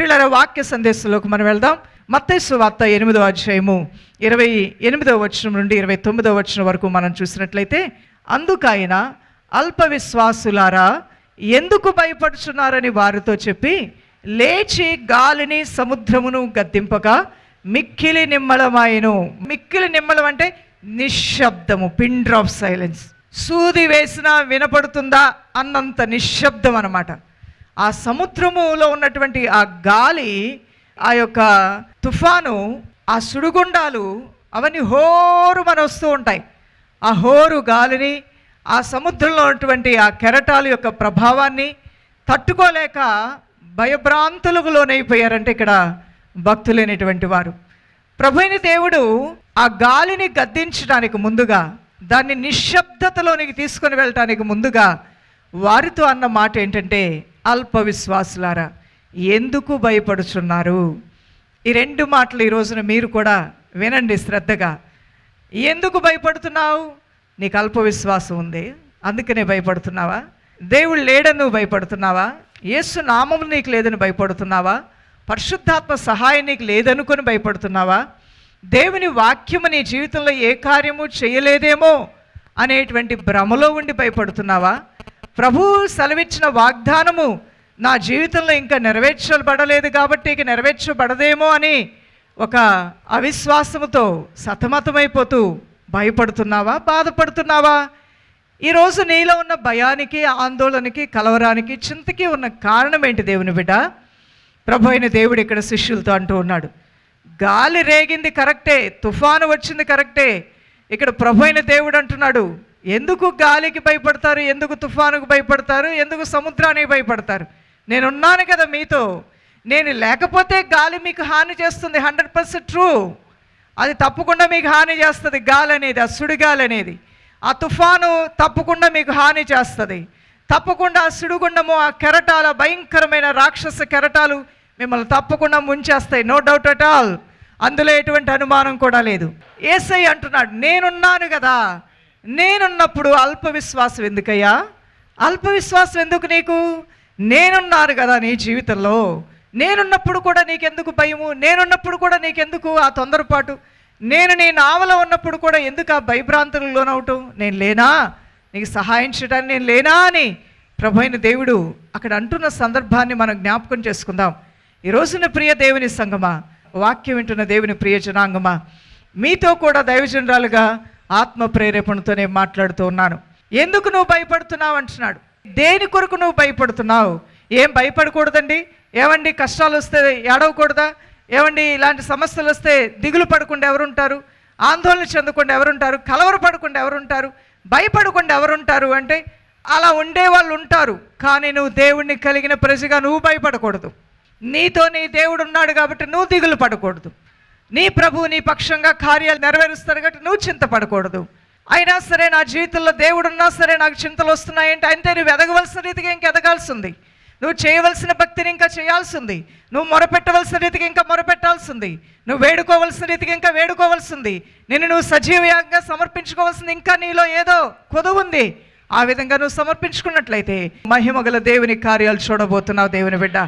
ప్రియుల వాక్య సందేశంలోకి మనం వెళ్దాం. మత్తైసు వార్త ఎనిమిదో అధ్యాయము ఇరవై ఎనిమిదో వచనం నుండి ఇరవై తొమ్మిదో వచనం వరకు మనం చూసినట్లయితే అందుకైన అల్ప విశ్వాసులారా ఎందుకు భయపడుచున్నారని వారితో చెప్పి లేచి గాలిని సముద్రమును గద్దింపగా మిక్కిలి నిమ్మలమాయను. మిక్కిలి నిమ్మలం అంటే నిశ్శబ్దము పిన్ డ్రాప్ సైలెన్స్ సూది వేసినా వినపడుతుందా అన్నంత నిశ్శబ్దం అన్నమాట. ఆ సముద్రములో ఉన్నటువంటి ఆ గాలి ఆ యొక్క తుఫాను ఆ సుడిగుండాలు అవన్నీ హోరు మన వస్తూ ఉంటాయి. ఆ హోరు గాలిని ఆ సముద్రంలో ఉన్నటువంటి ఆ కెరటాల యొక్క ప్రభావాన్ని తట్టుకోలేక భయభ్రాంతులకు లోనైపోయారంటే ఇక్కడ భక్తులైనటువంటి వారు. ప్రభుని దేవుడు ఆ గాలిని గద్దించడానికి ముందుగా దాన్ని నిశ్శబ్దతలోనికి తీసుకొని వెళ్ళటానికి ముందుగా వారితో అన్న మాట ఏంటంటే అల్ప విశ్వాసులారా ఎందుకు భయపడుచున్నారు? ఈ రెండు మాటలు ఈ రోజున మీరు కూడా వినండి శ్రద్ధగా. ఎందుకు భయపడుతున్నావు? నీకు అల్ప విశ్వాసం ఉంది అందుకనే భయపడుతున్నావా? దేవుడు లేడని నువ్వు భయపడుతున్నావా? యేసు నామం నీకు లేదని భయపడుతున్నావా? పరిశుద్ధాత్మ సహాయం నీకు లేదనుకొని భయపడుతున్నావా? దేవుని వాక్యము నీ జీవితంలో ఏ కార్యము చేయలేదేమో అనేటువంటి భ్రమలో ఉండి భయపడుతున్నావా? ప్రభు సెలవిచ్చిన వాగ్దానము నా జీవితంలో ఇంకా నెరవేర్చబడలేదు కాబట్టి ఇక నెరవేర్చబడదేమో అని ఒక అవిశ్వాసముతో సతమతమైపోతూ భయపడుతున్నావా? బాధపడుతున్నావా? ఈరోజు నీలో ఉన్న భయానికి ఆందోళనకి కలవరానికి చింతకి ఉన్న కారణం ఏంటి దేవుని బిడ్డ? ప్రభు అయిన దేవుడు ఇక్కడ శిష్యులతో అంటూ ఉన్నాడు. గాలి రేగింది కరెక్టే తుఫాను వచ్చింది కరెక్టే. ఇక్కడ ప్రభు అయిన దేవుడు అంటున్నాడు ఎందుకు గాలికి భయపడతారు? ఎందుకు తుఫానుకు భయపడతారు? ఎందుకు సముద్రానికి భయపడతారు? నేనున్నాను కదా మీతో. నేను లేకపోతే గాలి మీకు హాని చేస్తుంది. Hundred percent true. అది తప్పకుండా మీకు హాని చేస్తుంది. గాలి అనేది ఆ సుడిగాలి అనేది. ఆ తుఫాను తప్పకుండా మీకు హాని చేస్తుంది. తప్పకుండా ఆ సుడిగుండము ఆ కెరటాల భయంకరమైన రాక్షస కెరటాలు మిమ్మల్ని తప్పకుండా ముంచేస్తాయి. నో డౌట్ అట్ ఆల్ అందులో ఎటువంటి అనుమానం కూడా లేదు. ఏసై అంటున్నాడు నేనున్నాను కదా. నేనున్నప్పుడు అల్ప విశ్వాసం ఎందుకయ్యా? అల్ప విశ్వాసం ఎందుకు నీకు? నేనున్నాను కదా నీ జీవితంలో. నేనున్నప్పుడు కూడా నీకెందుకు భయము? నేనున్నప్పుడు కూడా నీకెందుకు ఆ తొందరపాటు? నేను నీ నావలో ఉన్నప్పుడు కూడా ఎందుకు ఆ భయభ్రాంతులకు లోనవటం నేను లేనా? నీకు సహాయం చేయడానికి నేను లేనా అని ప్రభైన దేవుడు అక్కడ అంటున్న సందర్భాన్ని మనం జ్ఞాపకం చేసుకుందాం. ఈ రోజున ప్రియ దేవుని సంగమా వాక్యం వింటున్న దేవుని ప్రియ జనాంగమా మీతో కూడా దైవజనరాలుగా ఆత్మ ప్రేరేపణతోనే మాట్లాడుతూ ఉన్నాను. ఎందుకు నువ్వు భయపడుతున్నావు అంటున్నాడు. దేని కొరకు నువ్వు భయపడుతున్నావు? ఏం భయపడకూడదండి? ఏమండి కష్టాలు వస్తే ఏడవకూడదా? ఏమండి ఇలాంటి సమస్యలు వస్తే దిగులు పడకుండా ఎవరుంటారు? ఆందోళన చెందకుండా ఎవరుంటారు? కలవర పడకుండా ఎవరుంటారు? భయపడకుండా ఎవరుంటారు? అంటే అలా ఉండే వాళ్ళు ఉంటారు. కానీ నువ్వు దేవుణ్ణి కలిగిన ప్రజగా నువ్వు భయపడకూడదు. నీతో నీ దేవుడు ఉన్నాడు కాబట్టి నువ్వు దిగులు పడకూడదు. నీ ప్రభు నీ పక్షంగా కార్యాలు నెరవేరుస్తారు కాబట్టి నువ్వు చింతపడకూడదు. అయినా సరే నా జీవితంలో దేవుడున్నా సరే నాకు చింతలు వస్తున్నాయంటే అంతే నువ్వు ఎదగవలసిన రీతిగా ఇంక ఎదగాల్సింది. నువ్వు చేయవలసిన భక్తిని ఇంకా చేయాల్సింది. నువ్వు మొరపెట్టవలసిన రీతికి ఇంకా మొరపెట్టాల్సింది. నువ్వు వేడుకోవలసిన రీతికి ఇంకా వేడుకోవాల్సింది. నిన్ను నువ్వు సజీవంగా సమర్పించుకోవాల్సింది ఇంకా నీలో ఏదో కొదువు ఉంది. ఆ విధంగా నువ్వు సమర్పించుకున్నట్లయితే మహిమగల దేవుని కార్యాలు చూడబోతున్నావు దేవుని బిడ్డ.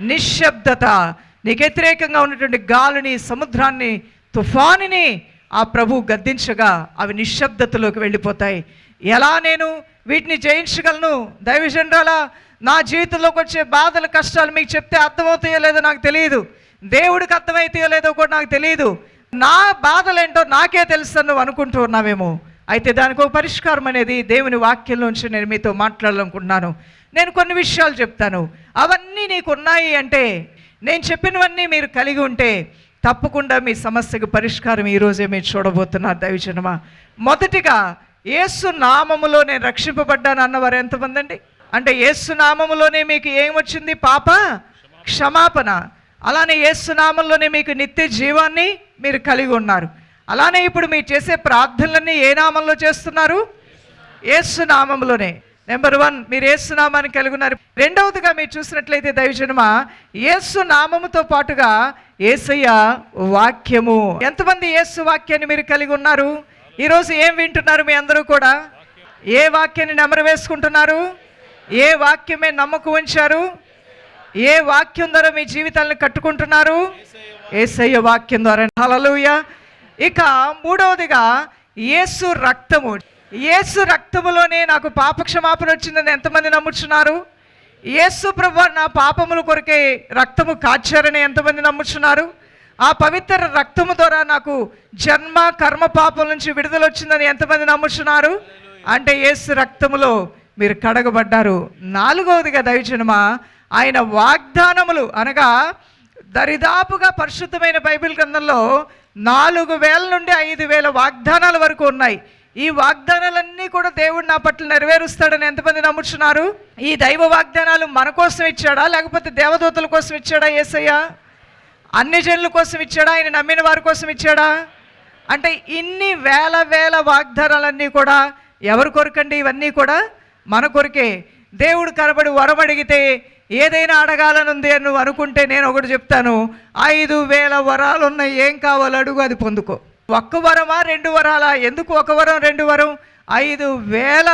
నిశ్శబ్దత నీకు వ్యతిరేకంగా ఉన్నటువంటి గాలిని సముద్రాన్ని తుఫానిని ఆ ప్రభు గద్దించగా అవి నిశ్శబ్దతలోకి వెళ్ళిపోతాయి. ఎలా నేను వీటిని జయించగలను? దైవజనరాల నా జీవితంలోకి వచ్చే బాధలు కష్టాలు మీకు చెప్తే అర్థమవుతాయో లేదో నాకు తెలియదు. దేవుడికి అర్థమవుతాయో లేదో కూడా నాకు తెలియదు. నా బాధలేంటో నాకే తెలుసు నువ్వు అనుకుంటూ ఉన్నావేమో. అయితే దానికి ఒక పరిష్కారం అనేది దేవుని వాక్యంలోంచి నేను మీతో మాట్లాడాలనుకుంటున్నాను. నేను కొన్ని విషయాలు చెప్తాను. అవన్నీ నీకు ఉన్నాయి అంటే నేను చెప్పినవన్నీ మీరు కలిగి ఉంటే తప్పకుండా మీ సమస్యకు పరిష్కారం ఈరోజే మీరు చూడబోతున్నారు దైవజనమా. మొదటిగా ఏసు నామములో నేను రక్షింపబడ్డాను అన్నవారు ఎంతమంది అండి? అంటే ఏసు నామములోనే మీకు ఏం వచ్చింది? పాప క్షమాపణ. అలానే ఏసు నామంలోనే మీకు నిత్య జీవాన్ని మీరు కలిగి ఉన్నారు. అలానే ఇప్పుడు మీరు చేసే ప్రార్థనలన్నీ ఏ నామంలో చేస్తున్నారు? ఏసు నామంలోనే నెంబర్ వన్ మీరు యేసు నామాన్ని కలిగి ఉన్నారు రెండవదిగా మీరు చూసినట్లయితే దైవజనమ యేసు నామముతో పాటుగా ఏసయ్య వాక్యము. ఎంతమంది యేసు వాక్యాన్ని మీరు కలిగి ఉన్నారు? ఈరోజు ఏం వింటున్నారు మీ అందరూ కూడా? ఏ వాక్యాన్ని నెమరు వేసుకుంటున్నారు ఏ వాక్యమే నమ్మకం ఉంచారు? ఏ వాక్యం ద్వారా మీ జీవితాలను కట్టుకుంటున్నారు? ఏసయ్య వాక్యం ద్వారా. హల్లెలూయా. ఇక మూడవదిగా యేసు రక్తము. ఏసు రక్తములోనే నాకు పాప క్షమాపణ వచ్చిందని ఎంతమంది నమ్ముచున్నారు? ఏసు ప్రభు నా పాపముల కొరకే రక్తము కాచారని ఎంతమంది నమ్ముచున్నారు? ఆ పవిత్ర రక్తము ద్వారా నాకు జన్మ కర్మ పాపం నుంచి విడుదల వచ్చిందని ఎంతమంది నమ్ముచున్నారు? అంటే ఏసు రక్తములో మీరు కడగబడ్డారు. నాలుగవదిగా దయచనమా ఆయన వాగ్దానములు అనగా దరిదాపుగా పరిశుద్ధమైన బైబిల్ గ్రంథంలో నాలుగు వేల నుండి ఐదు వేల వాగ్దానాల వరకు ఉన్నాయి. ఈ వాగ్దానాలన్నీ కూడా దేవుడు నా పట్ల నెరవేరుస్తాడని ఎంతమంది నమ్ముచున్నారు? ఈ దైవ వాగ్దానాలు మన కోసం ఇచ్చాడా? లేకపోతే దేవదూతల కోసం ఇచ్చాడా ఏసయ్య? అన్ని జనుల కోసం ఇచ్చాడా? ఆయన నమ్మిన వారి కోసం ఇచ్చాడా? అంటే ఇన్ని వేల వేల వాగ్దానాలన్నీ కూడా ఎవరి కొరకండి? ఇవన్నీ కూడా మన కొరికే. దేవుడు కనబడి వరం అడిగితే ఏదైనా అడగాలని ఉంది అని నువ్వు అనుకుంటే నేను ఒకటి చెప్తాను. ఐదు వేల వరాలు ఏం కావాలో అడుగు అది పొందుకో. ఒక్క వరమా రెండు వరాలా? ఎందుకు ఒక వరం రెండు వరం? ఐదు వేల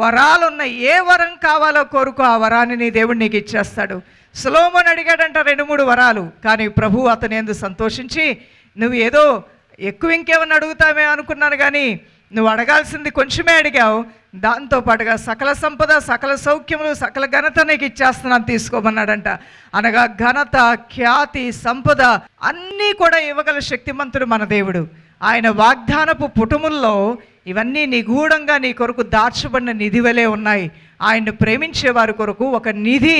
వరాలు ఉన్న ఏ వరం కావాలో కోరుకో ఆ వరాన్ని నీ దేవుడు నీకు ఇచ్చేస్తాడు. సులోమన్ అడిగాడంట రెండు మూడు వరాలు. కానీ ప్రభు అతని ఎందు సంతోషించి నువ్వు ఏదో ఎక్కువ ఇంకేమన్నా అడుగుతామే అనుకున్నాను కానీ నువ్వు అడగాల్సింది కొంచెమే అడిగావు. దాంతో పాటుగా సకల సంపద సకల సౌఖ్యములు సకల ఘనత నీకు ఇచ్చేస్తున్నాను తీసుకోమన్నాడంట. అనగా ఘనత ఖ్యాతి సంపద అన్నీ కూడా ఇవ్వగల శక్తిమంతుడు మన దేవుడు. ఆయన వాగ్దానపు పుటముల్లో ఇవన్నీ నిగూఢంగా నీ కొరకు దాచబడిన నిధి వలె ఉన్నాయి. ఆయన్ను ప్రేమించే వారి కొరకు ఒక నిధి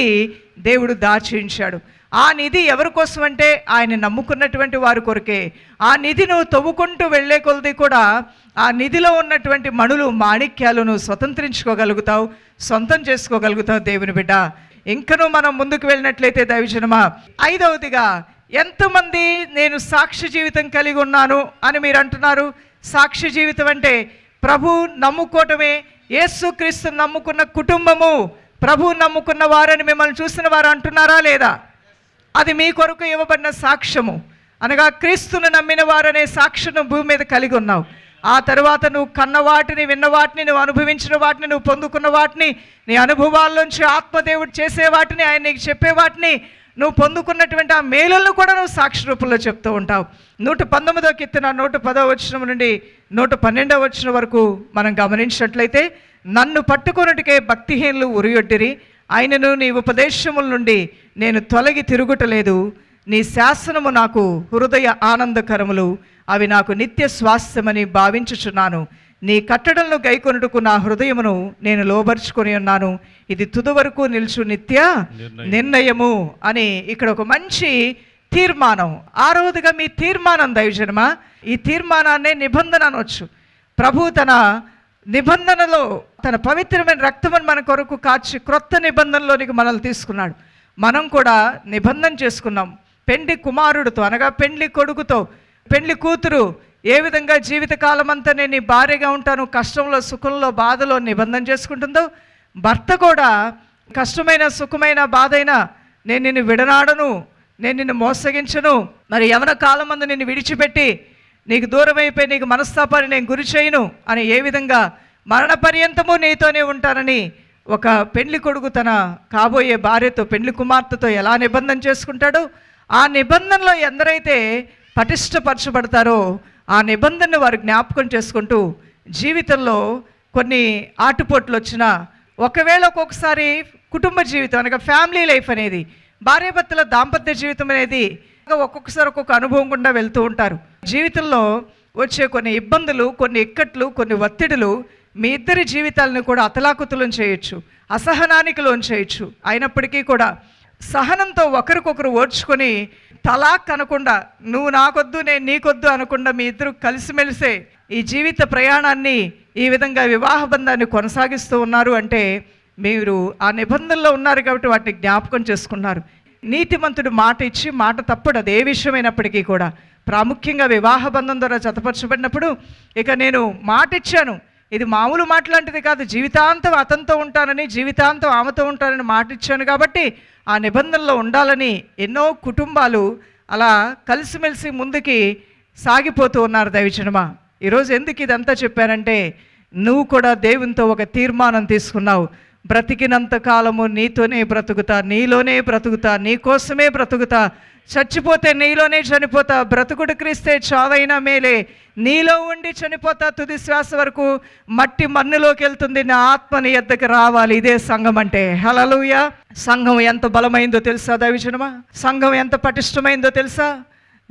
దేవుడు దాచి ఉంచాడు ఆ నిధి ఎవరి కోసం అంటే ఆయన నమ్ముకున్నటువంటి వారి కొరకే. ఆ నిధి నువ్వు తవ్వుకుంటూ వెళ్ళే కొలది కూడా ఆ నిధిలో ఉన్నటువంటి మణులు మాణిక్యాలను స్వతంత్రించుకోగలుగుతావు సొంతం చేసుకోగలుగుతావు దేవుని బిడ్డ. ఇంకనూ మనం ముందుకు వెళ్ళినట్లయితే దైవజనమా ఐదవదిగా ఎంతమంది నేను సాక్షి జీవితం కలిగి ఉన్నాను అని మీరు అంటున్నారు? సాక్షి జీవితం అంటే ప్రభు నమ్ముకోవటమే యేసుక్రీస్తు నమ్ముకున్న కుటుంబము ప్రభు నమ్ముకున్న వారని మిమ్మల్ని చూసిన వారు అంటున్నారా లేదా? అది మీ కొరకు ఇవ్వబడిన సాక్ష్యము. అనగా క్రీస్తును నమ్మిన వారనే సాక్షిను భూమి మీద కలిగి ఉన్నావు. ఆ తర్వాత నువ్వు కన్న వాటిని విన్న వాటిని నువ్వు అనుభవించిన వాటిని నువ్వు పొందుకున్న వాటిని నీ అనుభవాల్లోంచి ఆత్మదేవుడు చేసే వాటిని ఆయన నీకు చెప్పే వాటిని నువ్వు పొందుకున్నటువంటి ఆ మేలులను కూడా నువ్వు సాక్షి రూపంలో చెప్తూ ఉంటావు. నూట పంతొమ్మిదో కీర్తన నూట పదో వచ్చిన నుండి నూట పన్నెండవ వచ్చిన వరకు మనం గమనించినట్లయితే నన్ను పట్టుకున్నట్టుకే భక్తిహీనులు ఉరియొట్టిరి ఆయనను నీ ఉపదేశముల నుండి నేను తొలగి తిరుగుటలేదు. నీ శాసనము నాకు హృదయ ఆనందకరములు అవి నాకు నిత్య స్వాస్థ్యమని భావించుచున్నాను. నీ కట్టడలను గైకొనుటకు నా హృదయమును నేను లోబరుచుకొని ఉన్నాను. ఇది తుది వరకు నిలుచు నిత్య నిర్ణయము. అని ఇక్కడ ఒక మంచి తీర్మానం. ఆరోదుగా మీ తీర్మానం దైవజనమ? ఈ తీర్మానాన్నే నిబంధన అనొచ్చు. ప్రభు తన నిబంధనలో తన పవిత్రమైన రక్తమును మన కొరకు కాచి క్రొత్త నిబంధనలోనికి మనల్ని తీసుకున్నాడు. మనం కూడా నిబంధన చేసుకున్నాం. పెండ్లి కుమారుడితో అనగా పెండ్లి కొడుకుతో పెండ్లి కూతురు ఏ విధంగా జీవితకాలం అంతా నేను నీ భార్యగా ఉంటాను కష్టంలో సుఖంలో బాధలో నిబంధన చేసుకుంటుందో భర్త కూడా కష్టమైన సుఖమైన బాధైనా నేను నిన్ను విడనాడను నేను నిన్ను మోసగించను. మరి యవన కాలం అందు నిన్ను విడిచిపెట్టి నీకు దూరం అయిపోయి నీకు మనస్తాపాన్ని నేను గురి చేయను అని ఏ విధంగా మరణ పర్యంతము నీతోనే ఉంటానని ఒక పెళ్ళి కొడుకు తన కాబోయే భార్యతో పెళ్ళి కుమార్తెతో ఎలా నిబంధన చేసుకుంటాడో ఆ నిబంధనలో ఎందరైతే పటిష్టపరచబడతారో ఆ నిబంధనను వారు జ్ఞాపకం చేసుకుంటూ జీవితంలో కొన్ని ఆటుపోట్లు వచ్చినా ఒకవేళ ఒక్కొక్కసారి కుటుంబ జీవితం అనగా ఫ్యామిలీ లైఫ్ అనేది భార్యాభర్తల దాంపత్య జీవితం అనేది ఒక్కొక్కసారి ఒక్కొక్క అనుభవం గుండా వెళ్తూ ఉంటారు. జీవితంలో వచ్చే కొన్ని ఇబ్బందులు కొన్ని ఇక్కట్లు కొన్ని ఒత్తిడులు మీ ఇద్దరి జీవితాలను కూడా అతలాకుతలం చేయొచ్చు అసహనానికి లోన్ చేయొచ్చు. అయినప్పటికీ కూడా సహనంతో ఒకరికొకరు ఓడ్చుకొని తలాక్ అనకుండా నువ్వు నాకొద్దు నేను నీకొద్దు అనకుండా మీ ఇద్దరు కలిసిమెలిసే ఈ జీవిత ప్రయాణాన్ని ఈ విధంగా వివాహ బంధాన్ని కొనసాగిస్తూ ఉన్నారు అంటే మీరు ఆ నిబంధనలో ఉన్నారు కాబట్టి వాటిని జ్ఞాపకం చేసుకున్నారు. నీతిమంతుడు మాట ఇచ్చి మాట తప్పుడు అది ఏ విషయమైనప్పటికీ కూడా. ప్రాముఖ్యంగా వివాహ బంధం ద్వారా జతపరచబడినప్పుడు ఇక నేను మాట ఇచ్చాను ఇది మామూలు మాటలాంటిది కాదు. జీవితాంతం అతనితో ఉంటానని జీవితాంతం ఆమెతో ఉంటానని మాట ఇచ్చాను కాబట్టి ఆ నిబంధనలో ఉండాలని ఎన్నో కుటుంబాలు అలా కలిసిమెలిసి ముందుకి సాగిపోతూ ఉన్నారు దైవజనమా. ఈరోజు ఎందుకు ఇదంతా చెప్పానంటే నువ్వు కూడా దేవునితో ఒక తీర్మానం తీసుకున్నావు. బ్రతికినంత కాలము నీతోనే బ్రతుకుతా నీలోనే బ్రతుకుతా నీ కోసమే బ్రతుకుతా. చచ్చిపోతే నీలోనే చనిపోతా బ్రతుకుడు క్రీస్తే చావైనా మేలే. నీలో ఉండి చనిపోతా తుది శ్వాస వరకు మట్టి మన్నులోకి వెళ్తుంది నా ఆత్మని ఎద్దకు రావాలి. ఇదే సంఘం అంటే. హలలుయ సంఘం ఎంత బలమైందో తెలుసా దైవజనమా? సంఘం ఎంత పటిష్టమైందో తెలుసా?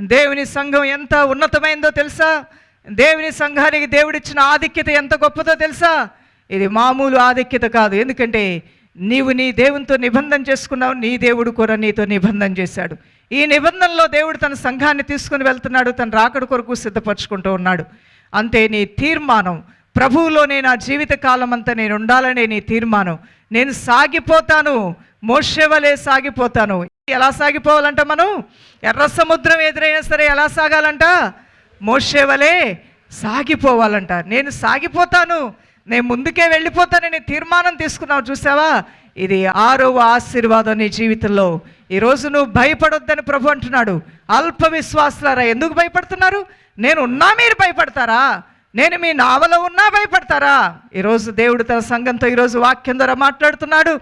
దేవుని సంఘం ఎంత ఉన్నతమైందో తెలుసా? దేవుని సంఘానికి దేవుడిచ్చిన ఆధిక్యత ఎంత గొప్పదో తెలుసా? ఇది మామూలు ఆధిక్యత కాదు. ఎందుకంటే నీవు నీ దేవునితో నిబంధన చేసుకున్నావు నీ దేవుడు కూడా నీతో నిబంధన చేశాడు. ఈ నిబంధనలో దేవుడు తన సంఘాన్ని తీసుకుని వెళ్తున్నాడు తన రాకడ కొరకు సిద్ధపరచుకుంటూ ఉన్నాడు. అంతే నీ తీర్మానం. ప్రభువులోనే నా జీవిత కాలం అంతా నేను ఉండాలనే నీ తీర్మానం. నేను సాగిపోతాను. మోషవలే సాగిపోతాను. ఎలా సాగిపోవాలంట మనం? ఎర్ర సముద్రం ఎదురైనా సరే ఎలా సాగాలంట? మోషేవలే సాగిపోవాలంట. నేను సాగిపోతాను. నేను ముందుకే వెళ్ళిపోతానని తీర్మానం తీసుకున్నావు చూసావా? ఇది ఆరవ ఆశీర్వాదం నీ జీవితంలో. ఈరోజు నువ్వు భయపడొద్దని ప్రభు అంటున్నాడు. అల్ప విశ్వాసులారా ఎందుకు భయపడుతున్నారు? నేను ఉన్నా మీరు భయపడతారా? నేను మీ నావలో ఉన్నా భయపడతారా? ఈరోజు దేవుడు తన సంఘంతో ఈరోజు వాక్యం ద్వారా మాట్లాడుతున్నాడు.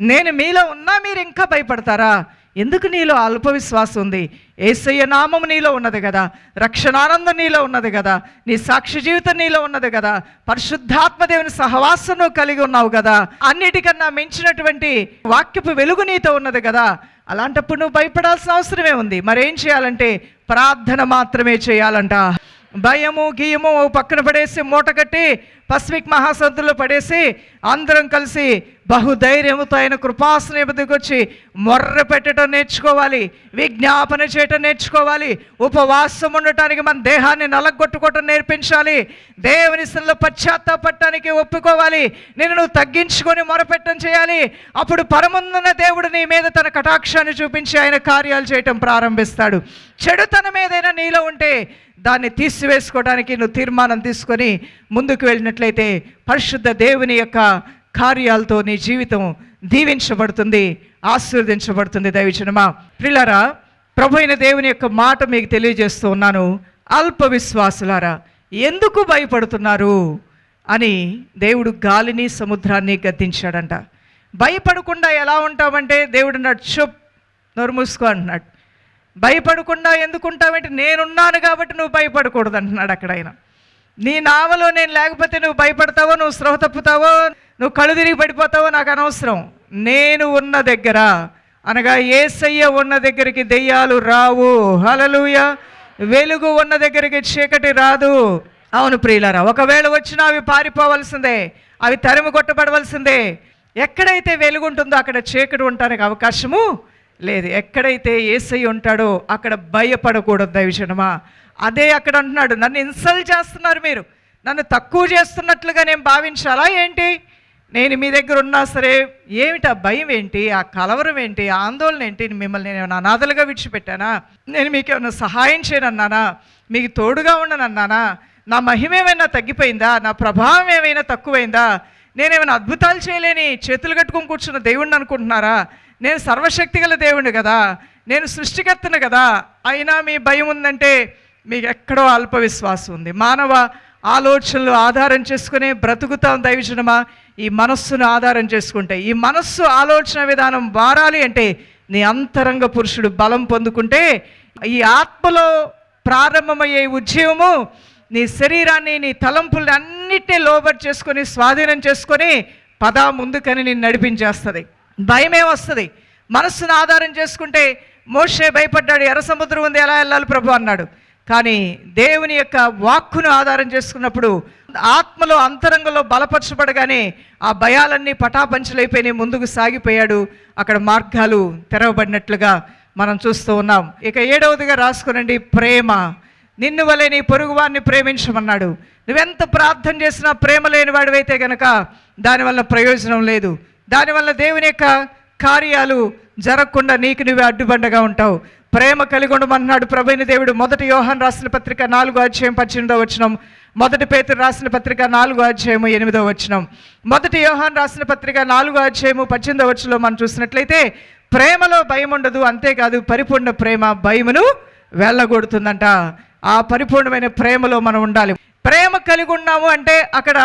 నేను మీలో ఉన్నా మీరు ఇంకా భయపడతారా? ఎందుకు నీలో అల్ప విశ్వాసం ఉంది? ఏసయ్య నామం నీలో ఉన్నది కదా. రక్షణానందం నీలో ఉన్నది కదా. నీ సాక్షి జీవితం నీలో ఉన్నది కదా. పరిశుద్ధాత్మ దేవుని సహవాసం కలిగి ఉన్నావు కదా. అన్నిటికన్నా మించినటువంటి వాక్యపు వెలుగు నీతో ఉన్నది కదా. అలాంటప్పుడు నువ్వు భయపడాల్సిన అవసరమే ఉంది. మరేం చేయాలంటే ప్రార్థన మాత్రమే చేయాలంట. భయము గీయము పక్కన పడేసి మూట కట్టి పసిఫిక్ మహాసముద్రంలో పడేసి అందరం కలిసి బహుధైర్యముతో ఆయన కృపాసన వచ్చి మొర్ర పెట్టడం నేర్చుకోవాలి విజ్ఞాపన చేయటం నేర్చుకోవాలి ఉపవాసం ఉండటానికి మన దేహాన్ని నలగొట్టుకోవటం నేర్పించాలి దేవుని స్థలంలో పశ్చాత్తాపట్టడానికి ఒప్పుకోవాలి నేను నువ్వు తగ్గించుకొని మొరపెట్టం చేయాలి. అప్పుడు పరముందున్న దేవుడు నీ మీద తన కటాక్షాన్ని చూపించి ఆయన కార్యాలు చేయటం ప్రారంభిస్తాడు. చెడుతనం ఏదైనా నీలో ఉంటే దాన్ని తీసివేసుకోవడానికి నువ్వు తీర్మానం తీసుకొని ముందుకు చేసినట్లయితే పరిశుద్ధ దేవుని యొక్క కార్యాలతో నీ జీవితం దీవించబడుతుంది ఆశీర్వదించబడుతుంది. దైవచనమా ప్రిలరా ప్రభు అయిన దేవుని యొక్క మాట మీకు తెలియజేస్తూ ఉన్నాను. అల్ప విశ్వాసులారా ఎందుకు భయపడుతున్నారు అని దేవుడు గాలిని సముద్రాన్ని గద్దించాడంట. భయపడకుండా ఎలా ఉంటామంటే దేవుడు అన్నాడు చుప్ నోరు మూసుకో అంటున్నాడు. భయపడకుండా ఎందుకుంటామంటే నేనున్నాను కాబట్టి నువ్వు భయపడకూడదు అంటున్నాడు అక్కడ ఆయన. నీ నావలో నేను లేకపోతే నువ్వు భయపడతావో నువ్వు స్రోహ తప్పుతావో నువ్వు కళ్ళు తిరిగి పడిపోతావో నాకు అనవసరం. నేను ఉన్న దగ్గర అనగా ఏసయ్య ఉన్న దగ్గరికి దెయ్యాలు రావు. హలలుయ వెలుగు ఉన్న దగ్గరికి చీకటి రాదు. అవును ప్రియులారా ఒకవేళ వచ్చినా అవి పారిపోవలసిందే అవి తరిమి కొట్టబడవలసిందే. ఎక్కడైతే వెలుగు ఉంటుందో అక్కడ చీకటి ఉండటానికి అవకాశము లేదు. ఎక్కడైతే ఏసై ఉంటాడో అక్కడ భయపడకూడదు దైవజనమా. అదే అక్కడ అంటున్నాడు నన్ను ఇన్సల్ట్ చేస్తున్నారు మీరు. నన్ను తక్కువ చేస్తున్నట్లుగా నేను భావించాలా ఏంటి? నేను మీ దగ్గర ఉన్నా సరే ఏమిటి ఆ భయం ఏంటి? ఆ కలవరం ఏంటి? ఆ ఆందోళన ఏంటి? మిమ్మల్ని నేను ఏమైనా అనాథలుగా విడిచిపెట్టానా? నేను మీకు ఏమైనా సహాయం చేయనన్నానా? మీకు తోడుగా ఉండనన్నానా? నా మహిమ ఏమైనా తగ్గిపోయిందా? నా ప్రభావం ఏమైనా తక్కువైందా? నేనేమైనా అద్భుతాలు చేయలేని చేతులు కట్టుకొని కూర్చున్న దేవుణ్ణి అనుకుంటున్నారా? నేను సర్వశక్తి గల దేవుణ్ణి కదా? నేను సృష్టికర్తను కదా? అయినా మీ భయం ఉందంటే మీకు ఎక్కడో అల్ప విశ్వాసం ఉంది. మానవ ఆలోచనలు ఆధారం చేసుకునే బ్రతుకుతాం దైవజనమా? ఈ మనస్సును ఆధారం చేసుకుంటే ఈ మనస్సు ఆలోచన విధానం మారాలి అంటే నీ అంతరంగ పురుషుడు బలం పొందుకుంటే ఈ ఆత్మలో ప్రారంభమయ్యే ఉద్యమము నీ శరీరాన్ని నీ తలంపుల్ని అన్నిటినీ లోబర్ చేసుకొని స్వాధీనం చేసుకొని పదా ముందుకని నేను నడిపించేస్తుంది. భయమే వస్తుంది. మనస్సును ఆధారం చేసుకుంటే మోషే భయపడ్డాడు ఎర్ర సముద్రం ఉంది ఎలా వెళ్ళాలి ప్రభు అన్నాడు. కానీ దేవుని యొక్క వాక్కును ఆధారం చేసుకున్నప్పుడు ఆత్మలో అంతరంగంలో బలపరచబడగానే ఆ భయాలన్నీ పటాపంచలైపోయినాయి ముందుకు సాగిపోయాడు. అక్కడ మార్గాలు తెరవబడినట్లుగా మనం చూస్తూ ఉన్నాం. ఇక ఏడవదిగా రాసుకునండి ప్రేమ. నిన్ను వలె నీ పొరుగు వారిని ప్రేమించమన్నాడు. నువ్వెంత ప్రార్థన చేసినా ప్రేమ లేని వాడివైతే గనక దానివల్ల ప్రయోజనం లేదు. దానివల్ల దేవుని యొక్క కార్యాలు జరగకుండా నీకు నువ్వే అడ్డుబండగా ఉంటావు. ప్రేమ కలిగి ఉండమన్నాడు ప్రభుని దేవుడు. మొదటి యోహాన్ రాసిన పత్రిక నాలుగో అధ్యాయం పద్దెనిమిదో వచనం. మొదటి పేతురు రాసిన పత్రిక నాలుగో అధ్యాయము ఎనిమిదో వచనం. మొదటి యోహాన్ రాసిన పత్రిక నాలుగో అధ్యాయము పద్దెనిమిదో వచనంలో మనం చూసినట్లయితే ప్రేమలో భయం ఉండదు అంతేకాదు పరిపూర్ణ ప్రేమ భయమును వెళ్ళగొడుతుందంట. ఆ పరిపూర్ణమైన ప్రేమలో మనం ఉండాలి. ప్రేమ కలిగి ఉన్నాము అంటే అక్కడ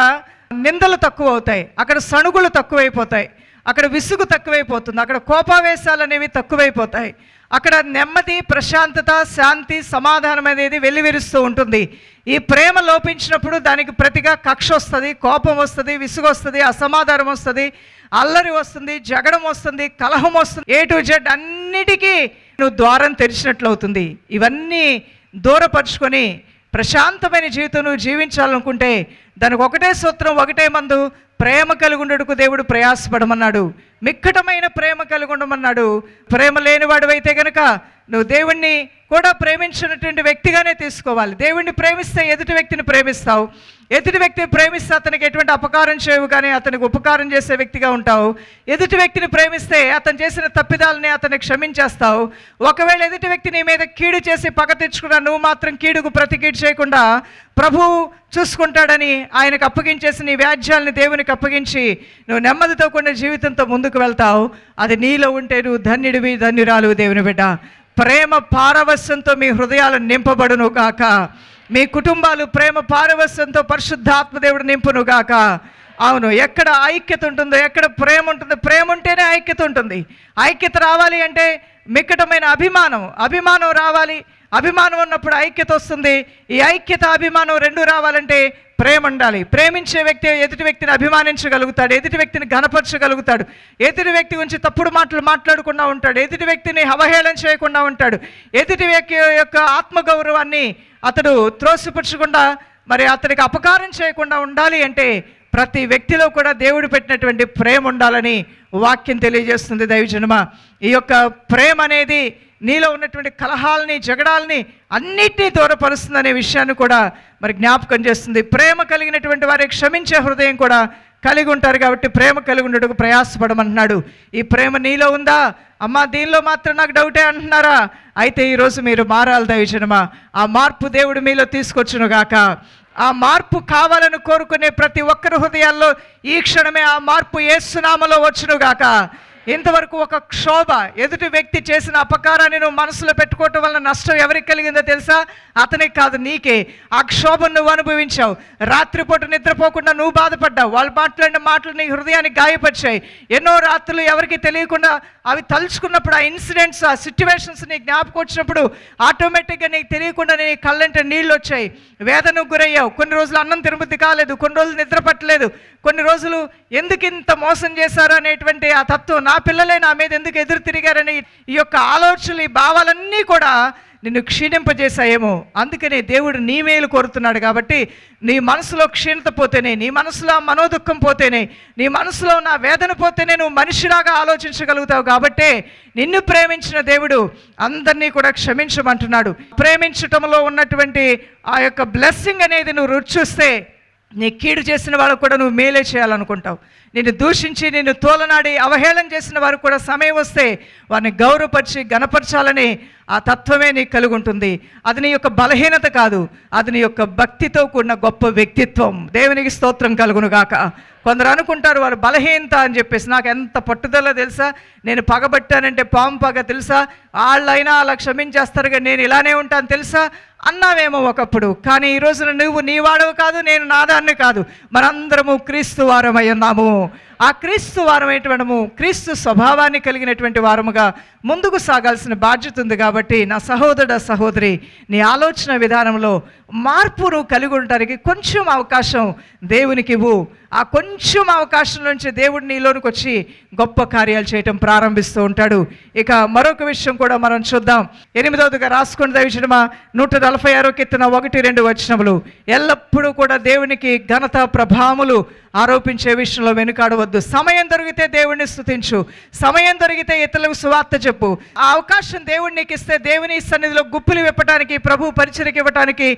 నిందలు తక్కువ అవుతాయి అక్కడ సణుగులు తక్కువైపోతాయి అక్కడ విసుగు తక్కువైపోతుంది అక్కడ కోపావేశాలు అనేవి తక్కువైపోతాయి. అక్కడ నెమ్మది ప్రశాంతత శాంతి సమాధానం అనేది వెల్లివిరుస్తూ ఉంటుంది. ఈ ప్రేమ లోపించినప్పుడు దానికి ప్రతిగా కక్ష వస్తుంది కోపం వస్తుంది విసుగు వస్తుంది అసమాధానం వస్తుంది అల్లరి వస్తుంది జగడం వస్తుంది కలహం వస్తుంది. ఏ టు జెడ్ అన్నిటికీ నువ్వు ద్వారం తెరిచినట్లు అవుతుంది ఇవన్నీ దూరపరుచుకొని ప్రశాంతమైన జీవితం నువ్వు జీవించాలనుకుంటే దానికి ఒకటే సూత్రం ఒకటే మందు ప్రేమ కలిగి దేవుడు ప్రయాసపడమన్నాడు. మిక్కటమైన ప్రేమ కలుగుండమన్నాడు. ప్రేమ లేనివాడు అయితే గనక నువ్వు దేవుణ్ణి కూడా ప్రేమించినటువంటి వ్యక్తిగానే తీసుకోవాలి. దేవుణ్ణి ప్రేమిస్తే ఎదుటి వ్యక్తిని ప్రేమిస్తావు. ఎదుటి వ్యక్తిని ప్రేమిస్తే అతనికి ఎటువంటి అపకారం చేయవు కానీ అతనికి ఉపకారం చేసే వ్యక్తిగా ఉంటావు. ఎదుటి వ్యక్తిని ప్రేమిస్తే అతను చేసిన తప్పిదాలని అతన్ని క్షమించేస్తావు. ఒకవేళ ఎదుటి వ్యక్తి నీ మీద కీడు చేసి పగ తెచ్చుకున్నా నువ్వు మాత్రం కీడుకు ప్రతి కీడు చేయకుండా ప్రభు చూసుకుంటాడని ఆయనకు అప్పగించేసి నీ వ్యాజ్యాలని దేవునికి అప్పగించి నువ్వు నెమ్మదితో కూడిన జీవితంతో ముందుకు వెళ్తావు. అది నీలో ఉంటే నువ్వు ధన్యుడివి ధన్యురాలు దేవుని బిడ్డ. ప్రేమ పారవస్యంతో మీ హృదయాలు నింపబడును కాక మీ కుటుంబాలు ప్రేమ పారవస్యంతో పరిశుద్ధాత్మదేవుడు నింపును గాక అవును ఎక్కడ ఐక్యత ఉంటుందో ఎక్కడ ప్రేమ ఉంటుందో ప్రేమ ఉంటేనే ఐక్యత ఉంటుంది. ఐక్యత రావాలి అంటే మిక్కటమైన అభిమానం అభిమానం రావాలి. అభిమానం ఉన్నప్పుడు ఐక్యత వస్తుంది. ఈ ఐక్యత అభిమానం రెండు రావాలంటే ప్రేమ ఉండాలి. ప్రేమించే వ్యక్తి ఎదుటి వ్యక్తిని అభిమానించగలుగుతాడు. ఎదుటి వ్యక్తిని గనపరచగలుగుతాడు ఎదుటి వ్యక్తి గురించి తప్పుడు మాటలు మాట్లాడకుండా ఉంటాడు. ఎదుటి వ్యక్తిని అవహేళన చేయకుండా ఉంటాడు. ఎదుటి వ్యక్తి యొక్క ఆత్మగౌరవాన్ని అతడు త్రోసిపుచ్చకుండా మరి అతనికి అపకారం చేయకుండా ఉండాలి అంటే ప్రతి వ్యక్తిలో కూడా దేవుడు పెట్టినటువంటి ప్రేమ ఉండాలని వాక్యం తెలియజేస్తుంది దైవజనమ. ఈ యొక్క ప్రేమ అనేది నీలో ఉన్నటువంటి కలహాలని జగడాలని అన్నిటినీ దూరపరుస్తుందనే విషయాన్ని కూడా మరి జ్ఞాపకం చేస్తుంది. ప్రేమ కలిగినటువంటి వారి క్షమించే హృదయం కూడా కలిగి ఉంటారు కాబట్టి ప్రేమ కలిగి ఉండటకు ప్రయాసపడమంటున్నాడు. ఈ ప్రేమ నీలో ఉందా? అమ్మా దీనిలో మాత్రం నాకు డౌటే అంటున్నారా? అయితే ఈరోజు మీరు మారాలి దయచనమా ఆ మార్పు దేవుడు మీలో తీసుకొచ్చును గాక. ఆ మార్పు కావాలని కోరుకునే ప్రతి ఒక్కరి హృదయాల్లో ఈ క్షణమే ఆ మార్పు ఏసునామలో వచ్చును గాక ఇంతవరకు ఒక క్షోభ ఎదుటి వ్యక్తి చేసిన అపకారాన్ని నువ్వు మనసులో పెట్టుకోవటం వల్ల నష్టం ఎవరికి కలిగిందో తెలుసా? అతనికి కాదు నీకే. ఆ క్షోభను నువ్వు అనుభవించావు. రాత్రిపూట నిద్రపోకుండా నువ్వు బాధపడ్డావు. వాళ్ళు మాట్లాడిన మాటలు నీ హృదయాన్ని గాయపరిచాయి. ఎన్నో రాత్రులు ఎవరికి తెలియకుండా అవి తలుచుకున్నప్పుడు ఆ ఇన్సిడెంట్స్ ఆ సిచ్యువేషన్స్ నీ జ్ఞాపకం వచ్చినప్పుడు ఆటోమేటిక్గా నీకు తెలియకుండా నీ కళ్ళంటే నీళ్ళు వచ్చాయి వేదనకు గురయ్యావు. కొన్ని రోజులు అన్నం తిరుపతి కాలేదు. కొన్ని రోజులు నిద్ర పట్టలేదు. కొన్ని రోజులు ఎందుకు ఇంత మోసం చేశారు అనేటువంటి ఆ తత్వం నా పిల్లలే నా మీద ఎందుకు ఎదురు తిరిగారని ఈ యొక్క ఆలోచనలు ఈ భావాలన్నీ కూడా నిన్ను క్షీణింపజేశాయేమో. అందుకనే దేవుడు నీ మేలు కోరుతున్నాడు కాబట్టి నీ మనసులో క్షీణత పోతేనే నీ మనసులో మనోదుఖం పోతేనే నీ మనసులో ఉన్న వేదన పోతేనే నువ్వు మనిషిలాగా ఆలోచించగలుగుతావు కాబట్టే నిన్ను ప్రేమించిన దేవుడు అందరినీ కూడా క్షమించమంటున్నాడు. ప్రేమించటంలో ఉన్నటువంటి ఆ యొక్క బ్లెస్సింగ్ అనేది నువ్వు రుచి చూస్తే నీ కీడు చేసిన వాళ్ళకు కూడా నువ్వు మేలే చేయాలనుకుంటావు. నిన్ను దూషించి నిన్ను తోలనాడి అవహేళన చేసిన వారు కూడా సమయం వస్తే వారిని గౌరవపరిచి గణపరచాలని ఆ తత్వమే నీకు కలిగి ఉంటుంది అది నీ యొక్క బలహీనత కాదు. అది నీ యొక్క భక్తితో కూడిన గొప్ప వ్యక్తిత్వం. దేవునికి స్తోత్రం కలుగును గాక కొందరు అనుకుంటారు వారు బలహీనత అని చెప్పేసి నాకు ఎంత పట్టుదల తెలుసా? నేను పగబట్టానంటే పాము పగ తెలుసా? వాళ్ళైనా అలా క్షమించేస్తారు కానీ నేను ఇలానే ఉంటాను తెలుసా? అన్నావేమో ఒకప్పుడు కానీ ఈ రోజున నువ్వు నీవాడవు కాదు నేను నాదాన్ని కాదు. మనందరము క్రీస్తు వారమై ఉన్నాము. ఆ క్రీస్తు వారమైనటువంటిము క్రీస్తు స్వభావాన్ని కలిగినటువంటి వారముగా ముందుకు సాగాల్సిన బాధ్యత ఉంది కాబట్టి నా సహోదరుడ సహోదరి నీ ఆలోచన విధానంలో మార్పును కలిగి ఉండటానికి కొంచెం అవకాశం దేవునికి ఇవ్వు. ఆ కొంచెం అవకాశం నుంచి దేవుడు నీలోనికి వచ్చి గొప్ప కార్యాలు చేయటం ప్రారంభిస్తూ ఉంటాడు. ఇక మరొక విషయం కూడా మనం చూద్దాం. ఎనిమిదవదిగా రాసుకుని దయచడమా నూట నలభై ఆరో కెత్తిన ఒకటి రెండు వచనములు. ఎల్లప్పుడూ కూడా దేవునికి ఘనత ప్రభావములు ఆరోపించే విషయంలో వెనుకాడవద్దు. సమయం దొరికితే దేవుణ్ణి స్థుతించు సమయం దొరికితే ఇతరులకు సువార్త చెప్పు. ఆ అవకాశం దేవుడు నీకు ఇస్తే దేవుని సన్నిధిలో గుప్పులు విప్పటానికి ప్రభు పరిచయకి ఇవ్వటానికి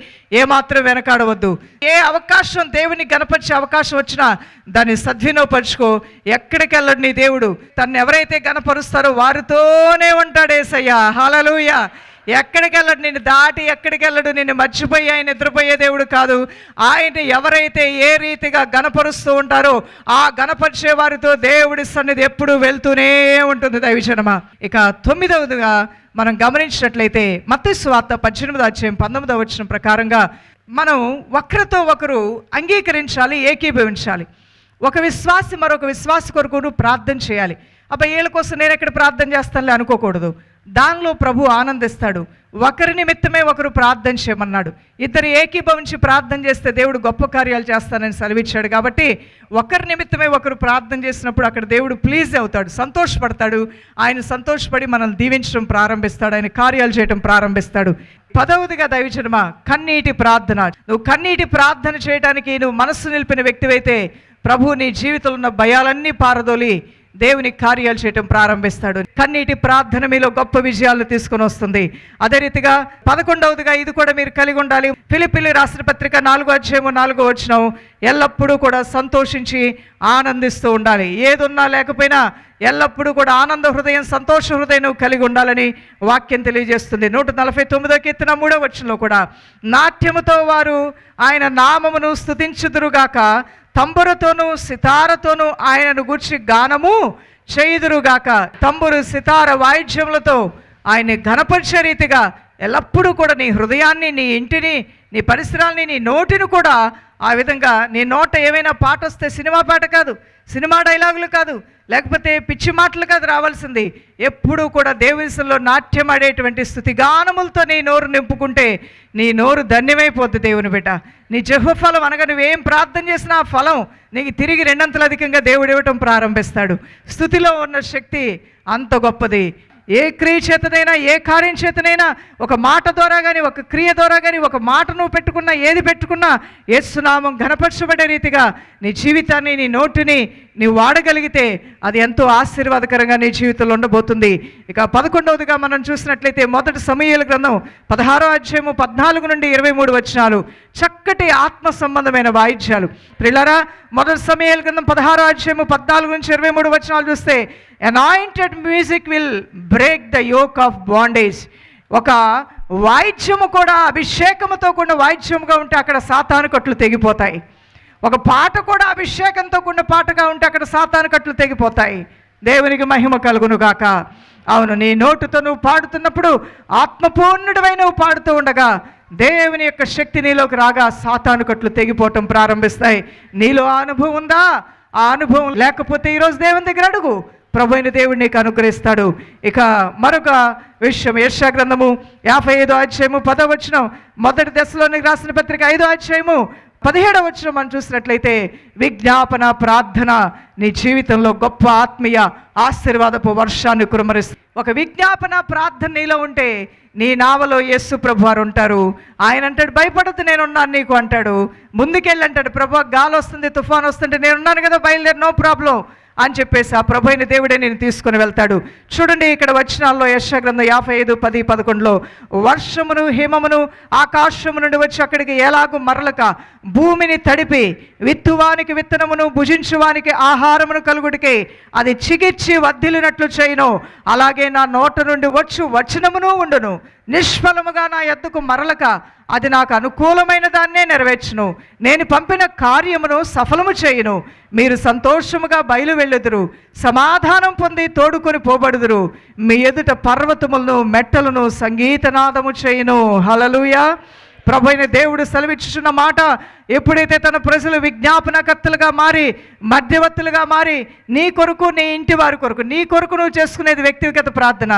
ఏమాత్రం వెనకాడవద్దు. ఏ అవకాశం దేవుని గణపరిచే అవకాశం వచ్చినా దాన్ని సద్వినోపరుచుకో ఎక్కడికి వెళ్ళడు నీ దేవుడు? తను ఎవరైతే గణపరుస్తారో వారితోనే ఉంటాడేసయ్యా హాలలుయా ఎక్కడికి వెళ్ళడు నిన్ను దాటి ఎక్కడికి వెళ్ళడు నిన్ను మర్చిపోయి ఆయన నిద్రపోయే దేవుడు కాదు. ఆయన ఎవరైతే ఏ రీతిగా గణపరుస్తూ ఉంటారో ఆ గణపరిచే వారితో దేవుడి సన్నిధి ఎప్పుడు వెళ్తూనే ఉంటుంది. దైవజనమ ఇక తొమ్మిదవదిగా మనం గమనించినట్లయితే మత్స్వార్త పద్దెనిమిది అధ్యాయం పంతొమ్మిదవ వచ్చిన ప్రకారంగా మనం ఒకరితో ఒకరు అంగీకరించాలి ఏకీభవించాలి. ఒక విశ్వాసి మరొక విశ్వాస కొరకు ప్రార్థన చేయాలి. అబ్బాయి వీళ్ళ కోసం నేను ఎక్కడ ప్రార్థన చేస్తానులే అనుకోకూడదు. దానిలో ప్రభు ఆనందిస్తాడు. ఒకరి నిమిత్తమే ఒకరు ప్రార్థన చేయమన్నాడు. ఇద్దరు ఏకీభవించి ప్రార్థన చేస్తే దేవుడు గొప్ప కార్యాలు చేస్తానని సెలవిచ్చాడు కాబట్టి ఒకరి నిమిత్తమే ఒకరు ప్రార్థన చేసినప్పుడు అక్కడ దేవుడు ప్లీజ్ అవుతాడు సంతోషపడతాడు. ఆయన సంతోషపడి మనల్ని దీవించడం ప్రారంభిస్తాడు ఆయన కార్యాలు చేయడం ప్రారంభిస్తాడు. పదవదిగా దైవజనమా కన్నీటి ప్రార్థన. నువ్వు కన్నీటి ప్రార్థన చేయడానికి నువ్వు మనస్సు నిలిపిన వ్యక్తివైతే ప్రభు నీ జీవితంలో ఉన్న భయాలన్నీ పారదోలి దేవుని కార్యాలు చేయటం ప్రారంభిస్తాడు. కన్నీటి ప్రార్థన మీలో గొప్ప విజయాలు తీసుకొని వస్తుంది. అదే రీతిగా పదకొండవదిగా ఇది కూడా మీరు కలిగి ఉండాలి. పిలిపిలి రాసిన పత్రిక నాలుగో అధ్యాయము నాలుగో వచ్చిన ఎల్లప్పుడూ కూడా సంతోషించి ఆనందిస్తూ ఉండాలి. ఏదున్నా లేకపోయినా ఎల్లప్పుడూ కూడా ఆనంద హృదయం సంతోష హృదయం కలిగి ఉండాలని వాక్యం తెలియజేస్తుంది. నూట నలభై తొమ్మిదో కీర్తన మూడో వచనంలో కూడా నాట్యముతో వారు ఆయన నామమును స్థుతించుదురుగాక తంబురతోనూ సితారతోనూ ఆయనను గూర్చి గానము చేయుదురుగాక. తంబురు సితార వాయిద్యములతో ఆయన్ని ఘనపరిచే రీతిగా ఎల్లప్పుడూ కూడా నీ హృదయాన్ని నీ ఇంటిని నీ పరిసరాల్ని నీ నోటిని కూడా ఆ విధంగా నీ నోట ఏమైనా పాట వస్తే సినిమా పాట కాదు సినిమా డైలాగులు కాదు లేకపోతే పిచ్చి మాటలు కాదు రావాల్సింది. ఎప్పుడూ కూడా దేవీసుల్లో నాట్యం ఆడేటువంటి స్థుతిగానములతో నీ నోరు నింపుకుంటే నీ నోరు ధన్యమైపోద్ది దేవుని బిడ్డ. నీ జహ ఫలం అనగా నువ్వేం ప్రార్థన చేసినా ఆ ఫలం నీకు తిరిగి రెండంతలు అధికంగా దేవుడు ఇవ్వటం ప్రారంభిస్తాడు. స్థుతిలో ఉన్న శక్తి అంత గొప్పది. ఏ క్రియ చేతనైనా ఏ కార్యం చేతనైనా ఒక మాట ద్వారా కానీ ఒక క్రియ ద్వారా కానీ ఒక మాట నువ్వు పెట్టుకున్నా ఏది పెట్టుకున్నా ఏసునామం ఘనపరచబడే రీతిగా నీ జీవితాన్ని నీ నోటిని నీవు వాడగలిగితే అది ఎంతో ఆశీర్వాదకరంగా నీ జీవితంలో ఉండబోతుంది. ఇక పదకొండవదిగా మనం చూసినట్లయితే మొదటి సమయాల గ్రంథం పదహారో అధ్యాయము పద్నాలుగు నుండి ఇరవై మూడు వచనాలు. చక్కటి ఆత్మ సంబంధమైన వాయిద్యాలు. ప్రిల్లరా మొదటి సమయాల గ్రంథం పదహారో అధ్యాయము పద్నాలుగు నుంచి ఇరవై మూడు వచనాలు చూస్తే anointed music will break the yoke of bondage ఒక వాయిద్యము కూడా అభిషేకముతో కూడిన వాయిద్యముగా ఉంటే అక్కడ సాతాను కట్లు తెగిపోతాయి. ఒక పాట కూడా అభిషేకంతో కూడిన పాటగా ఉంటే అక్కడ సాతాను కట్లు తెగిపోతాయి. దేవునికి మహిమ కలుగును గాక అవును నీ నోటుతో నువ్వు పాడుతున్నప్పుడు ఆత్మపూర్ణుడివై నువ్వు పాడుతూ ఉండగా దేవుని యొక్క శక్తి నీలోకి రాగా సాతాను కట్లు తెగిపోవటం ప్రారంభిస్తాయి. నీలో ఆ అనుభవం ఉందా? ఆ అనుభవం లేకపోతే ఈరోజు దేవుని దగ్గర అడుగు. ప్రభు అయిన దేవుడు నీకు అనుగ్రహిస్తాడు. ఇక మరొక విషయం యశా గ్రంథము యాభై ఐదో అధ్యాయము పదవచనం మొదటి దశలోనికి రాసిన పత్రిక ఐదో అధ్యాయము పదిహేడవ వచ్చిన మనం చూసినట్లయితే విజ్ఞాపన ప్రార్థన నీ జీవితంలో గొప్ప ఆత్మీయ ఆశీర్వాదపు వర్షాన్ని కురమరిస్తుంది. ఒక విజ్ఞాపన ప్రార్థన నీలో ఉంటే నీ నావలో యేసు ప్రభు వారు ఉంటారు. ఆయన అంటాడు భయపడద్దు నేనున్నాను నీకు అంటాడు. ముందుకెళ్ళి అంటాడు ప్రభు గాలి వస్తుంది తుఫాన్ వస్తుంటే నేనున్నాను కదా బయలుదేరి నో ప్రాబ్లం. అని చెప్పేసి ఆ ప్రభు అయిన దేవుడే నేను తీసుకుని వెళ్తాడు. చూడండి ఇక్కడ వచనాల్లో యశగ్రంథం యాభై ఐదు పది పదకొండులో వర్షమును హిమమును ఆకాశము నుండి వచ్చి అక్కడికి ఎలాగూ మరలక భూమిని తడిపి విత్తువానికి విత్తనమును భుజించువానికి ఆహారమును కలుగుడికి అది చిగిచ్చి వద్దిలినట్లు చేయను. అలాగే నా నోట నుండి వచ్చు వచనమును ఉండును. నిష్ఫలముగా నా ఎద్దుకు మరలక అది నాకు అనుకూలమైన దాన్నే నెరవేర్చును. నేను పంపిన కార్యమును సఫలము చేయును. మీరు సంతోషముగా బయలు వెళ్ళుదురు సమాధానం పొంది తోడుకొని పోబడుదురు. మీ ఎదుట పర్వతములను మెట్టలను సంగీతనాదము చేయును. హలలుయా ప్రభు అయిన దేవుడు సెలవిచ్చుచున్న మాట ఎప్పుడైతే తన ప్రజలు విజ్ఞాపనకర్తలుగా మారి మధ్యవర్తులుగా మారి నీ కొరకు నీ ఇంటి వారి కొరకు నీ కొరకు నువ్వు చేసుకునేది వ్యక్తిగత ప్రార్థన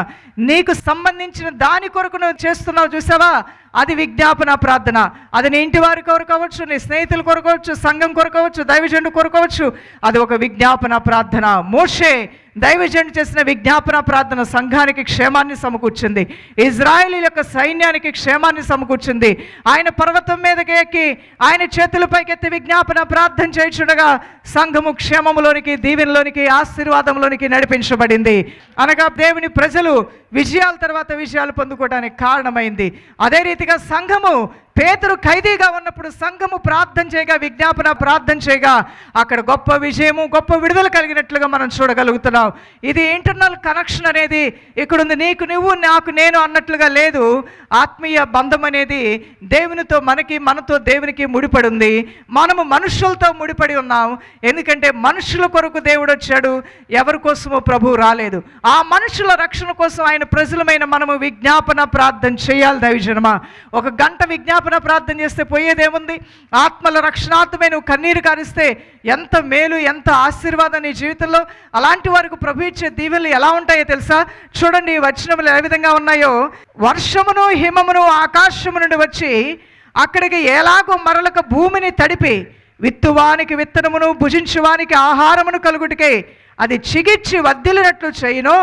నీకు సంబంధించిన దాని కొరకు నువ్వు చేస్తున్నావు చూసావా? అది విజ్ఞాపన ప్రార్థన. అది నీ ఇంటి వారి కొరకు అవ్వచ్చు నీ స్నేహితులు కొరకవచ్చు సంఘం కొరకవచ్చు దైవజండు కొరకు అది ఒక విజ్ఞాపన ప్రార్థన. మోషే దైవజండు చేసిన విజ్ఞాపన ప్రార్థన సంఘానికి క్షేమాన్ని సమకూర్చింది. ఇజ్రాయేల్ యొక్క సైన్యానికి క్షేమాన్ని సమకూర్చింది. ఆయన పర్వతం మీదకి ఎక్కి ఆయన చేతులపైకి ఎత్తి విజ్ఞాపన ప్రార్థన చేయించుండగా సంఘము క్షేమములోనికి దీవెనలోనికి ఆశీర్వాదంలోనికి నడిపించబడింది. అనగా దేవుని ప్రజలు విజయాల తర్వాత విజయాలు పొందుకోవడానికి కారణమైంది. అదే రీతి రీతిగా సంఘము పేతురు ఖైదీగా ఉన్నప్పుడు సంఘము ప్రార్థన చేయగా విజ్ఞాపన ప్రార్థన చేయగా అక్కడ గొప్ప విజయము గొప్ప విడుదల కలిగినట్లుగా మనం చూడగలుగుతున్నాం. ఇది ఇంటర్నల్ కనెక్షన్ అనేది ఇక్కడ ఉంది నీకు నువ్వు నాకు నేను అన్నట్లుగా లేదు. ఆత్మీయ బంధం అనేది దేవునితో మనకి మనతో దేవునికి ముడిపడి ఉంది మనము మనుషులతో ముడిపడి ఉన్నాం. ఎందుకంటే మనుషుల కొరకు దేవుడు వచ్చాడు. ఎవరి కోసమో ప్రభు రాలేదు. ఆ మనుషుల రక్షణ కోసం ఆయన ప్రజలమైన మనము విజ్ఞాపన ప్రార్థన చేయాలి దైవజనమా. ఒక గంట విజ్ఞాపన క్షమాపణ ప్రార్థన చేస్తే పోయేదేముంది? ఆత్మల రక్షణార్థమే నువ్వు కన్నీరు కారిస్తే ఎంత మేలు ఎంత ఆశీర్వాదం నీ జీవితంలో? అలాంటి వారికి ప్రభు ఇచ్చే దీవెనలు ఎలా ఉంటాయో తెలుసా? చూడండి ఈ వచనములు ఏ విధంగా ఉన్నాయో. వర్షమును హిమమును ఆకాశము నుండి వచ్చి అక్కడికి ఎలాగో మరలక భూమిని తడిపి విత్తువానికి విత్తనమును భుజించువానికి ఆహారమును కలుగుటికే అది చిగిచ్చి వద్దిలినట్లు చేయను.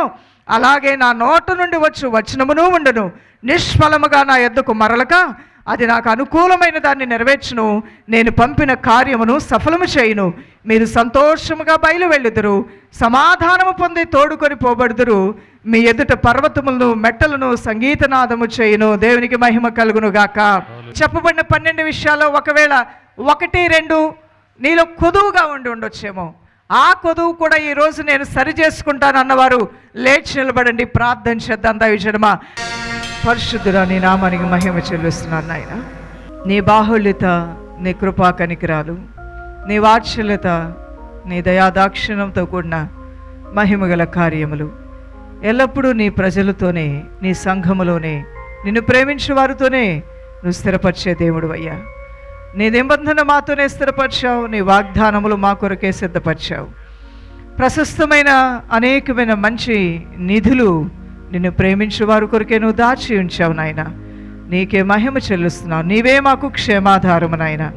అలాగే నా నోట నుండి వచ్చు వచనమును ఉండును. నిష్ఫలముగా నా ఎద్దుకు మరలక అది నాకు అనుకూలమైన దాన్ని నెరవేర్చును. నేను పంపిన కార్యమును సఫలము చేయును. మీరు సంతోషముగా బయలు వెళ్ళుదురు సమాధానము పొంది తోడుకొని పోబడుదురు. మీ ఎదుట పర్వతములను మెట్టలను సంగీతనాదము చేయును. దేవునికి మహిమ కలుగును గాక చెప్పబడిన పన్నెండు విషయాల్లో ఒకవేళ ఒకటి రెండు నీలో కొదువుగా ఉండి ఉండొచ్చేమో. ఆ కొదువు కూడా ఈరోజు నేను సరి చేసుకుంటాను అన్నవారు లేచి నిలబడండి. ప్రార్థన చేద్దాం దైవజనమా. పరిశుద్ధుడా నీ నామానికి మహిమ చెల్లిస్తున్నాను నాయన. నీ బాహుళ్యత నీ కృపా కనికరాలు నీ వాత్సల్యత నీ దయాదాక్షిణంతో కూడిన మహిమగల కార్యములు. ఎల్లప్పుడూ నీ ప్రజలతోనే నీ సంఘములోనే నిన్ను ప్రేమించిన వారితోనే నువ్వు స్థిరపరిచే దేవుడు అయ్యా. నీ నిబంధన మాతోనే స్థిరపరిచావు నీ వాగ్దానములు మా కొరకే సిద్ధపరిచావు. ప్రశస్తమైన అనేకమైన మంచి నిధులు నిన్ను ప్రేమించిన వారి కొరకే నువ్వు దాచి ఉంచావు నాయన. నీకే మహిమ చెల్లిస్తున్నావు. నీవే మాకు క్షేమాధారము నాయన.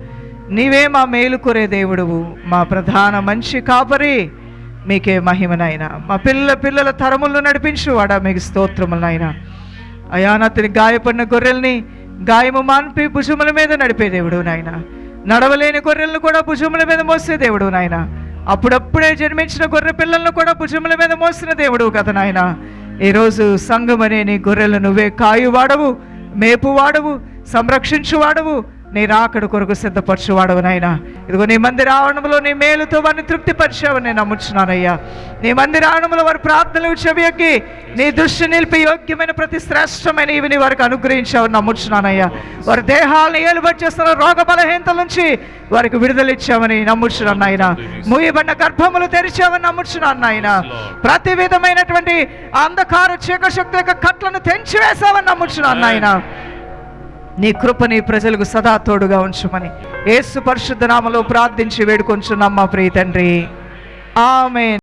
నీవే మా మేలు కొరే దేవుడువు మా ప్రధాన మంచి కాపరి మీకే మహిమ నాయన. మా పిల్లల పిల్లల తరములను నడిపించువాడా మీకు స్తోత్రములు నాయన. అయానతిని గాయపడిన గొర్రెల్ని గాయము మాన్పి భుజముల మీద నడిపే దేవుడు నాయన. నడవలేని గొర్రెలను కూడా భుజముల మీద మోసే దేవుడు నాయన. అప్పుడప్పుడే జన్మించిన గొర్రె పిల్లలను కూడా భుజముల మీద మోసిన దేవుడు కదా నాయన. ఈరోజు సంఘం అనే నీ గొర్రెలు నువ్వే కాయువాడవు మేపువాడవు సంరక్షించువాడవు. నీ రాకడ కొరకు సిద్ధపరచువాడవు నాయన. ఇదిగో నీ మందిర ఆవరణంలో నీ మేలుతో వారిని తృప్తిపరిచావని నేను నమ్ముచున్నానయ్యా. నీ మందిర ఆవరణంలో వారి ప్రార్థనలు చెవియొక్కి నీ దృష్టి నిలిపి యోగ్యమైన ప్రతి శ్రేష్టమైన ఇవి నీ వారికి అనుగ్రహించావని నమ్ముచున్నానయ్యా. వారి దేహాలను ఏలుబడి చేస్తున్న రోగ బలహీనతల నుంచి వారికి విడుదలిచ్చామని నమ్ముచున్నాను ఆయన మూయబడిన గర్భములు తెరిచామని నమ్ముచున్నాను నాయన. ప్రతి విధమైనటువంటి అంధకార చీకశక్తి యొక్క కట్లను తెంచివేశామని నమ్ముచున్నాను నాయన. నీ కృప నీ ప్రజలకు సదా తోడుగా ఉంచమని. ఏసు పరిశుద్ధ నామలో ప్రార్థించి వేడుకొంచున్నాం మా ప్రియ తండ్రి. ఆమె